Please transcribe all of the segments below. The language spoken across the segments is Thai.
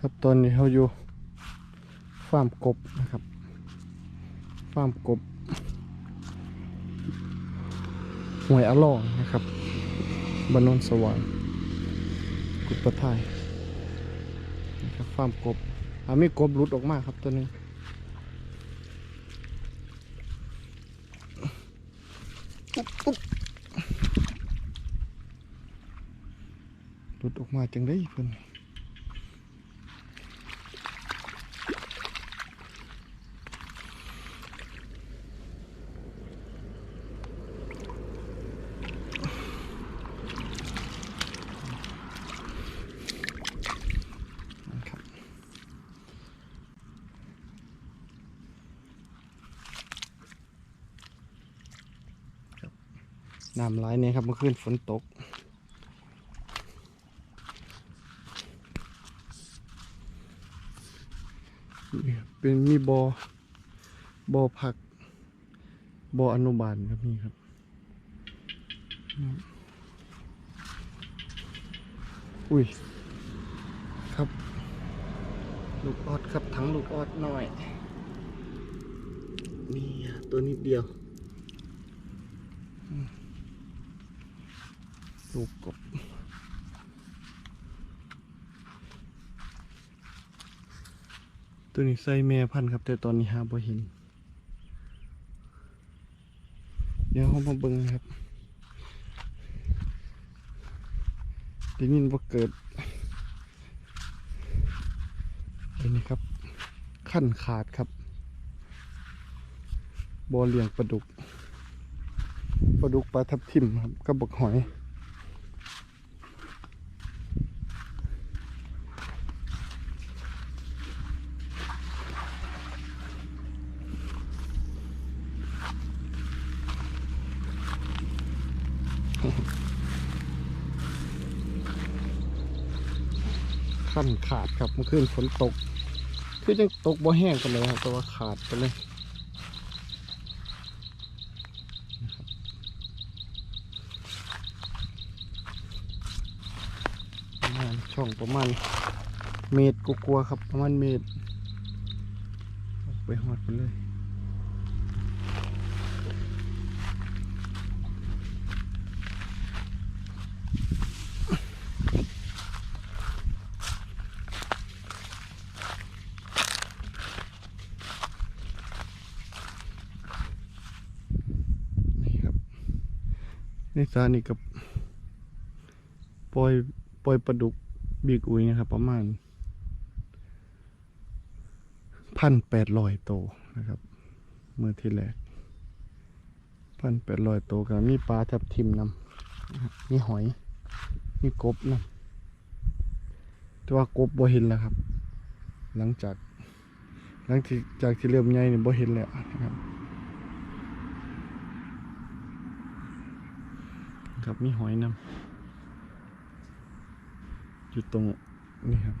ครับตอนนี้เขาอยู่ฟาร์มกบนะครับฟาร์มกบหวยอลองนะครับบนนนสว่างกุดประทายนะครับฟาร์มกบอามีกบหลุดออกมาครับตัวหนึงอุ๊บอุ๊บหลุดออกมาจังได้เพิ่นน น้ำไหลเนี่ยครับเมื่อคืนฝนตก เป็นมีบอบอผัก บออนุบาลครับนี่ครับอุ้ย ครับ ลูกออดครับทั้งลูกออดหน่อย นี่อะตัวนิดเดียวอืม ลูกกบตัวนี้ใส่แม่พันธุ์ครับ แต่ตอนนี้หาบ่เห็น เดี๋ยวเขามาเบิ่งครับด้ยินว่าเกิดอันนี้ครับ ขั้นขาดครับบอเลี้ยงปลาดุกปลาดุกปลาทับทิมครับกระบอกหอย ขั้นขาดครับเมื่อคืนฝนตก คือยังตกบ่แห้งกันเลยครับแต่ว่าขาดไปเลยประมาณช่องประมาณเมตรกลัวครับประมาณเมตรไปหอดไปเลยนี่ครับ ในสานี่กับปล่อยปล่อยปลาดุกบีกอุยนะครับ ประมาณพันแปดร้อยโตวนะครับ เมื่อที่แรกพันแปดร้อยโตวกับมีปลาทับทิมนำนะครับมีหอย มีกบนำแต่ว่ากบบ่เห็นแล้วครับ หลังจาก หลังจากที่เริ่มใหญ่นี่บ่เห็นแล้วนะครับ ครับ มีหอยนำอยู่ตรงนี่ครับ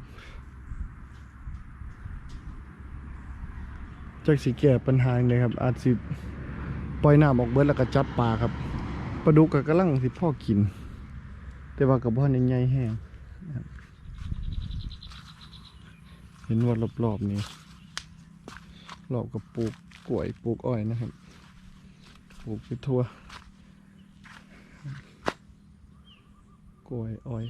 จากสิแก้ปัญหาเลยครับ อาจสิปล่อยน้ำออกเบิดแล้วก็จับปลาครับปลาดุกก็กำลังสิพ่อกิน แต่ว่ากับพ่อในใหญ่แห้งเห็นว่ารอบๆนี้รอบกับปลูกกล้วยปลูกอ้อยนะครับปลูกไปทั่ว กล้วยอ้อย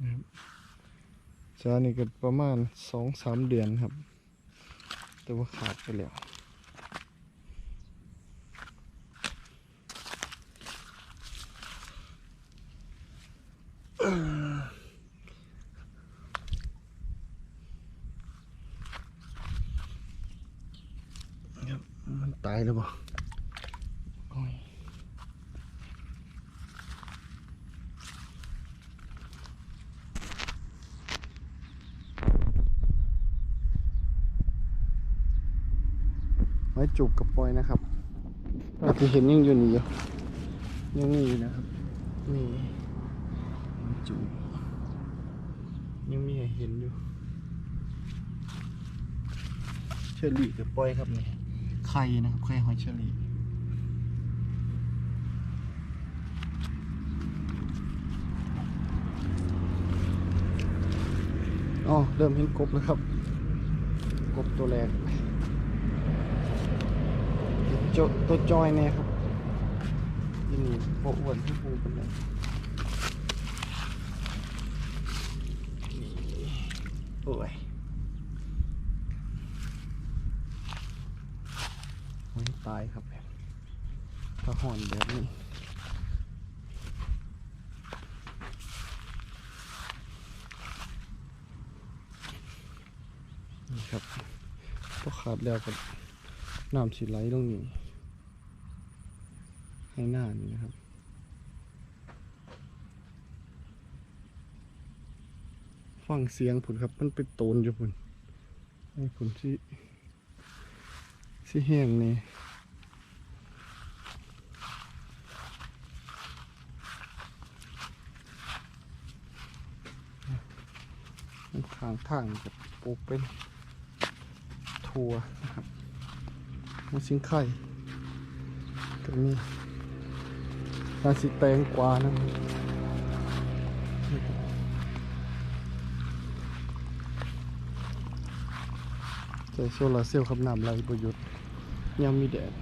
นะครับชานี่ก็ประมาณสองสามเดือนครับ แต่ว่าขาดไปแล้วครับมันตายแล้วบ่โอ้ย ไว้ จูบกับปอยนะครับเราที่เห็นยังอยู่นี่อยู่ยังนี่อยู่นะครับ นี่ไว้จูบยังมีให้เห็นอยู่เชอรี่กับปอยครับนี่ไข่นะครับไข่หอยเชอรี่อ๋อเริ่มเห็นกบแล้วครับ กบตัวแรกโจตัวจอยเนี่ยครับยี่นี่พวกอ้วนที่ปูเป็นเลยโอ้ยโอ้ยตายครับถ้าห่อนแบบนี้นี่ครับพอขาดแล้วก็ น้ำสีไหลลงนี่ให้หน้านี่นะครับ ฟังเสียงผุนครับ มันเป็นโตนอยู่ผุนให้ผุนที่ที่แห้งนี่ทางทางกับปลูกเป็นถั่วนะครับ มะสิงไข่ตัวนี้นาสิแตงกวานะครับใส่โซลาเซลล์ขับน้ำไหลประยุทธ์ยามมีแดด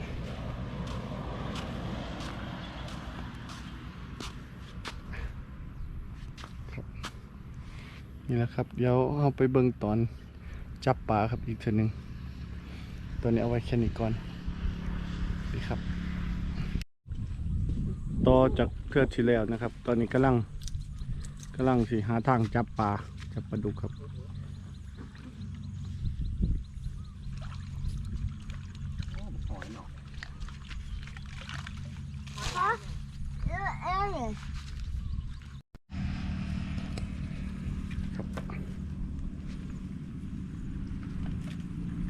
นี่นะครับ เดี๋ยวเอาไปเบิ่งตอนจับปลาครับอีกทีหนึ่ง ตัวนี้เอาไว้แค่นี้ก่อนดีครับ ต่อจากเพื่อที่แล้วนะครับ ตอนนี้กำลังกำลังสิหาทางจับปลาจับปลาดุกครับ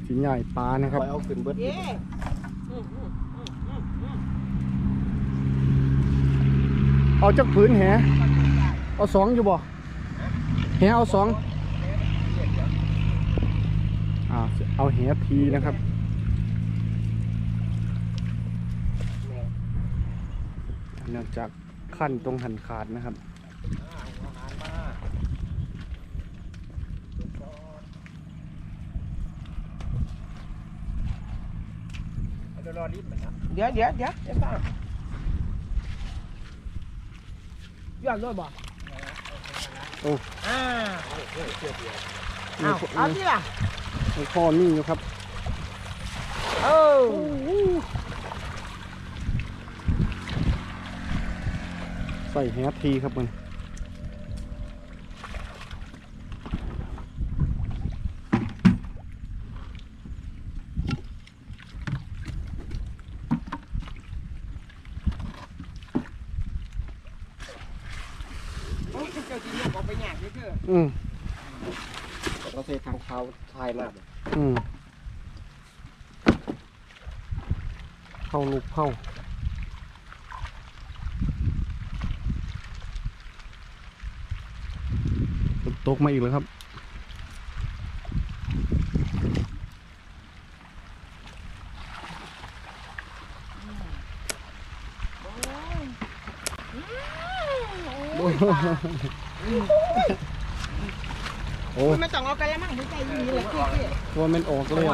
สิใหญ่ปลานะครับ เอาขึ้นเบิดเย้เอาจากพื้นแหเอาสองอยู่บ่แหเอาสองอ่าเอาแหทีนะครับเนื่องจากขั้นตรงหันขาดนะครับ เดี๋ยวรอนิดหนึ่งนะเดี๋ยวเดี๋ยวเดี๋ยวเดี๋ยวฟังย้อนด้วยบ่โอ้อ่าเอาเอาที่ล่ะมีพ่อมีอยู่ครับเออใส่แฮปทีครับมัน โอ้ยเจ้าจีนยกออก ไปหยาบเด้ออืมเราใส่ทางเท้าทายมากอืมเข้าลูกเข้าฝนตกมาอีกแล้วครับ โอ้ยโอ้มันไม่ต้องเอากันแล้วมั้งหัวใจอยืนเลยพี่พี่ตัวมันออกแล้ว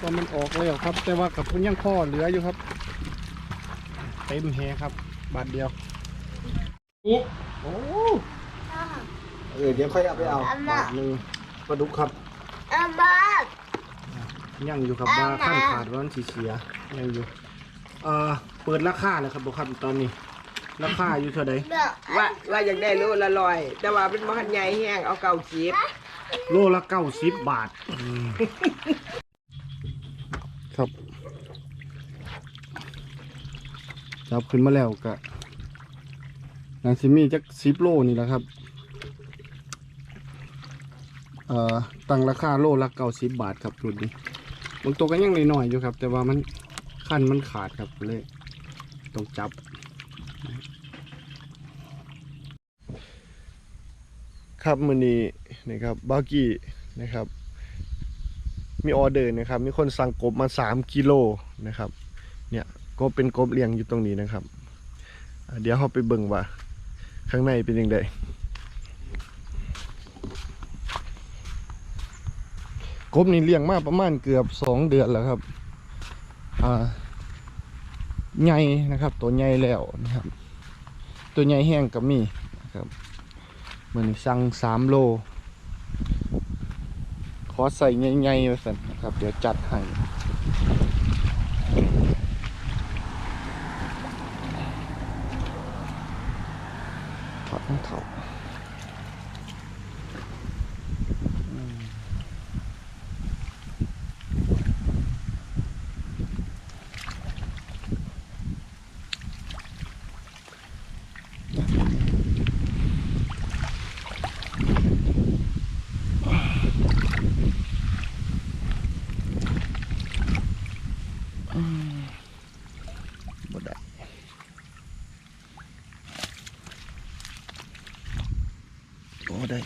ตัวมันออกแล้วครับ แต่ว่ากับพุ่นยังข้อเหลืออยู่ครับเต็มแฮครับ บาทเดียวโอ้เออเดี๋ยวค่อยเอาไปเอาบาทหนึ่งปลาดุกครับอามายังอยู่ครับว่าขั้นขาดร้อนสีเสียยังอยู่ เอ่อเปิดราคาเลยครับบุครับตอนนี้ ราคาอยู่เท่าไหร่เดี๋ยวว่าว่าอยากได้โลละลอย แต่ว่าเป็นมหันใหญ่แห้งเอาเก่าจีบโลละเก้าสิบบาท ครับจับขึ้นมาแล้วกะนางซิมีจักสิบโลนี่แหละครับ เอ่อตั้งราคาโลละเก้าสิบบาทครับรุ่นนี้บางตัวก็ยังน้อยๆอยู่ครับ แต่ว่ามันขั้นมันขาดครับเลยต้องจับ ครับมือนี้นะครับบากี้นะครับ มีออเดอร์นะครับ มีคนสั่งกบมาสามกิโลนะครับ เนี่ยกบเป็นกบเลี้ยงอยู่ตรงนี้นะครับ เดี๋ยวเราไปเบิ่งว่า ข้างในเป็นยังไงกบนี่เลี้ยงมาประมาณเกือบสองเดือนแล้วครับ อ่า ใหญ่นะครับ ตัวใหญ่แล้วนะครับ ตัวใหญ่แห้งก็มีนะครับเหมือนสั่งสามโล ขอใส่ใหญ่ๆไว้สันนะครับ เดี๋ยวจัดให้ถอดรองเท้าอืม บ่ได้บ่ได้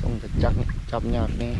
ส่งกระจักจับยากแน่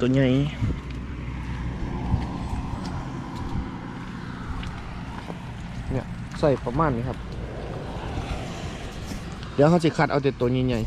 ตัวใหญ่เนี่ยใส่ประมาณนี้ครับ เดี๋ยวเขาจะคัดเอาแต่ตัวใหญ่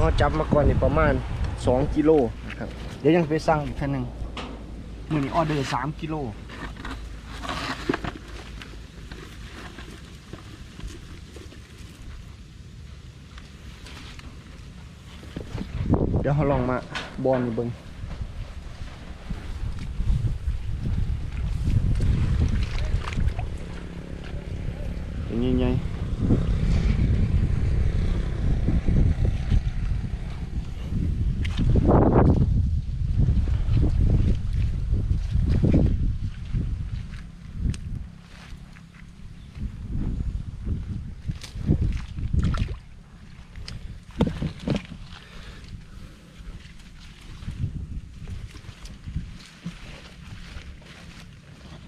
เขาจับมาก่อนนี่ประมาณ 2 กิโลนะครับเดี๋ยวยังไปสั่งอีกท่านหนึ่งมือนี้ออเดอร์ 3 กิโลเดี๋ยวเขาลองมาบอลเบิงเป็นยังไง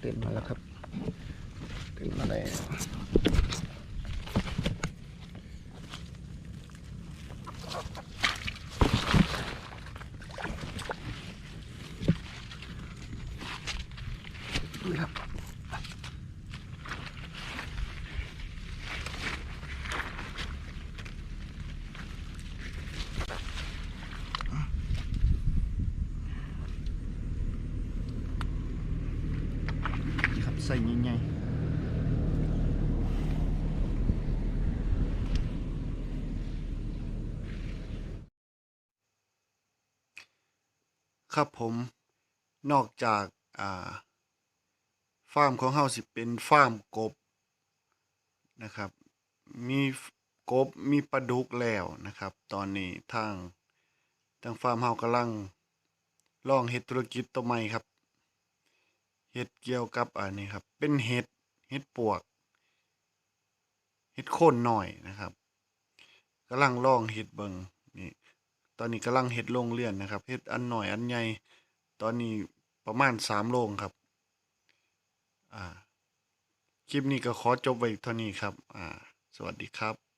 ตื่นมาแล้วครับตื่นมาแล้วนี่ครับครับใส่ใหญ่ๆ ครับผมนอกจากอ่าฟาร์มของเฮาสิเป็นฟาร์มกบนะครับ มีกบมีปลาดุกแล้วนะครับ ตอนนี้ทางทางฟาร์มเฮากำลังลองเฮ็ดธุรกิจตัวใหม่ครับเฮ็ดเกี่ยวกับอันนี้ครับ เป็นเห็ดเห็ดปวกเห็ดโคนหน่อยนะครับกำลังลองเฮ็ดเบิง ตอนนี้กำลังเฮ็ดโรงเรือนนะครับเฮ็ดอันหน่อยอันใหญ่ตอนนี้ประมาณสามโรงครับอ่าคลิปนี้ก็ขอจบไว้เท่านี้ครับอ่าสวัสดีครับ